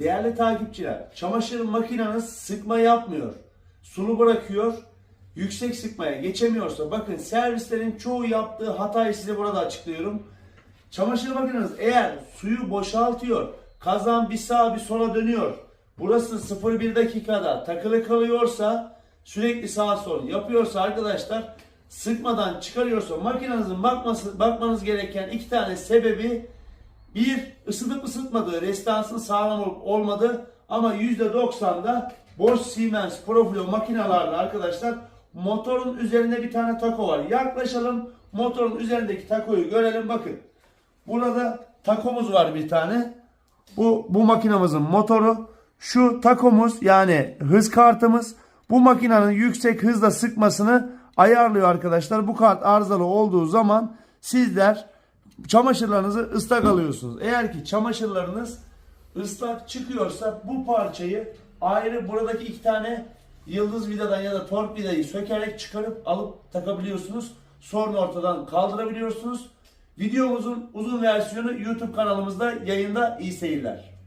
Değerli takipçiler, çamaşır makineniz sıkma yapmıyor. Sulu bırakıyor. Yüksek sıkmaya geçemiyorsa bakın servislerin çoğu yaptığı hatayı size burada açıklıyorum. Çamaşır makineniz eğer suyu boşaltıyor, kazan bir sağa bir sola dönüyor. Burası 0-1 dakikada takılı kalıyorsa sürekli sağa sol yapıyorsa arkadaşlar sıkmadan çıkarıyorsa makinenizin bakması, bakmanız gereken iki tane sebebi bir ısıtıp ısıtmadığı, restansın sağlam olup olmadığı ama %90'da Bosch Siemens Profilo makinalarla arkadaşlar motorun üzerinde bir tane tako var. Yaklaşalım motorun üzerindeki takoyu görelim bakın. Burada takomuz var bir tane. Bu bu makinamızın motoru. Şu takomuz yani hız kartımız bu makinenin yüksek hızla sıkmasını ayarlıyor arkadaşlar. Bu kart arızalı olduğu zaman sizler çamaşırlarınızı ıslak alıyorsunuz. Eğer ki çamaşırlarınız ıslak çıkıyorsa bu parçayı ayrı buradaki iki tane yıldız vidadan ya da tork vidayı sökerek çıkarıp alıp takabiliyorsunuz. Sorunu ortadan kaldırabiliyorsunuz. Videomuzun uzun versiyonu YouTube kanalımızda yayında iyi seyirler.